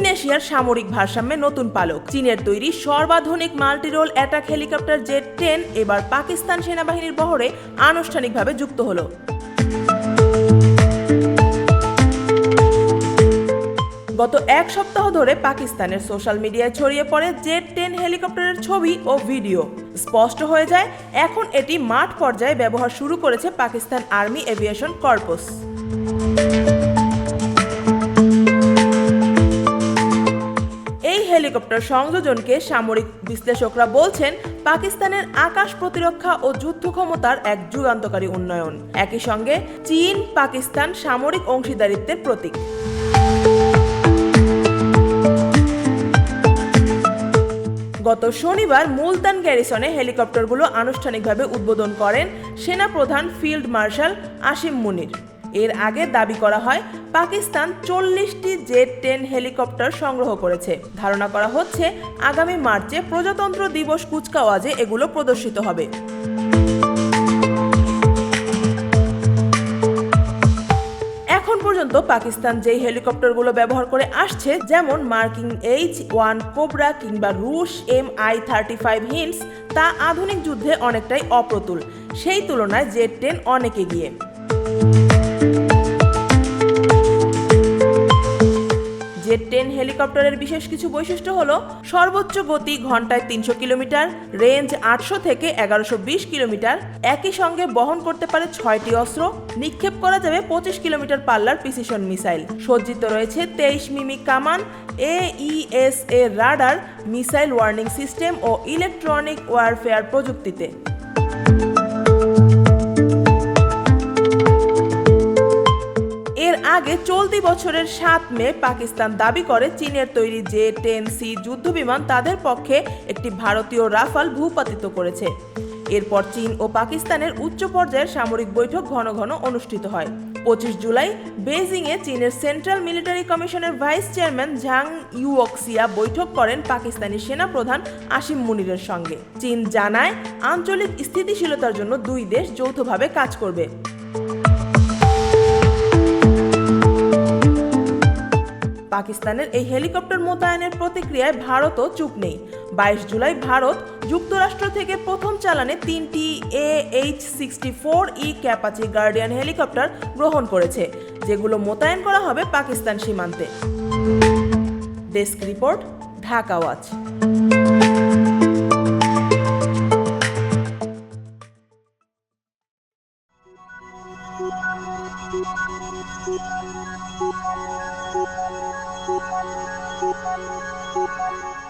দক্ষিণ এশিয়ার সামরিক ভারসাম্যে নতুন পালক। চীনের তৈরি সর্বাধুনিক multirole attack helicopter Z ten এবার পাকিস্তান সেনাবাহিনীর বহরে আনুষ্ঠানিকভাবে যুক্ত হলো। গত এক সপ্তাহ ধরে পাকিস্তানের সোশ্যাল মিডিয়ায় ছড়িয়ে পড়ে জেট টেন হেলিকপ্টারের ছবি ও ভিডিও। স্পষ্ট হয়ে যায়, এখন এটি মাঠ পর্যায়ে ব্যবহার শুরু করেছে Pakistan army aviation corps. Helicopter সংযোজনকে সামরিক বিশ্লেষকরা বলছেন, পাকিস্তানের আকাশ প্রতিরক্ষা ও যুদ্ধ ক্ষমতার এক যুগান্তকারী উন্নয়ন। একই সঙ্গে চীন, পাকিস্তান সামরিক অংশীদারিত্বের প্রতীক। গত শনিবার মুলতান গ্যারিসনে হেলিকপ্টারগুলো আনুষ্ঠানিকভাবে উদ্বোধন করেন সেনাপ্রধান ফিল্ড মার্শাল আসিম মুনির। এর আগে দাবি করা হয় পাকিস্তান চল্লিশটি জেট টেন হেলিকপ্টার সংগ্রহ করেছে। ধারণা করা হচ্ছে আগামী মার্চে প্রজাতন্ত্র দিবস কুচকাওয়াজে এগুলো প্রদর্শিত হবে। এখন পর্যন্ত পাকিস্তান যেই হেলিকপ্টারগুলো ব্যবহার করে আসছে, যেমন মার্কিং এইচ ওয়ান কোবরা কিংবা রুশ M I thirty five Hinds তা আধুনিক যুদ্ধে অনেকটাই অপ্রতুল। সেই তুলনায় জেট টেন অনেক এগিয়ে। জেট টেন হেলিকপ্টারের বিশেষ কিছু বৈশিষ্ট্য হলো সর্বোচ্চ গতি ঘন্টায় তিনশো কিলোমিটার, রেঞ্জ আটশো থেকে এগারোশো বিশ কিলোমিটার। একই সঙ্গে বহন করতে পারে ছয়টি অস্ত্র। নিক্ষেপ করা যাবে পঁচিশ কিলোমিটার পাল্লার প্রিসিশন মিসাইল। সজ্জিত রয়েছে তেইশ মিমি কামান AES A radar, missile warning system O electronic warfare প্রযুক্তিতে। আগে চলতি বছরের সাত মে পাকিস্তান দাবি করে চীনের তৈরি জে টেন সি যুদ্ধবিমান তাদের পক্ষে একটি ভারতীয় রাফাল ভূপাতিত করেছে। এরপর চীন ও পাকিস্তানের উচ্চ পর্যায়ের সামরিক বৈঠক ঘন ঘন অনুষ্ঠিত হয়। পঁচিশ জুলাই বেজিংয়ে চীনের central military commission vice chairman Zhang Youxia বৈঠক করেন পাকিস্তানি সেনা প্রধান আসিম মুনিরের সঙ্গে। চীন জানায়, আঞ্চলিক স্থিতিশীলতার জন্য দুই দেশ যৌথভাবে কাজ করবে। পাকিস্তানের এই হেলিকপ্টার মোতায়েনের প্রতিক্রিয়ায় ভারতও চুপ নেই বাইশ জুলাই ভারত যুক্তরাষ্ট্র থেকে প্রথম চালানে তিনটি A H sixty four E Apache guardian helicopter গ্রহণ করেছে, যেগুলো মোতায়েন করা হবে পাকিস্তান সীমান্তে desk report, Dhaka watch Thank you. Thank you.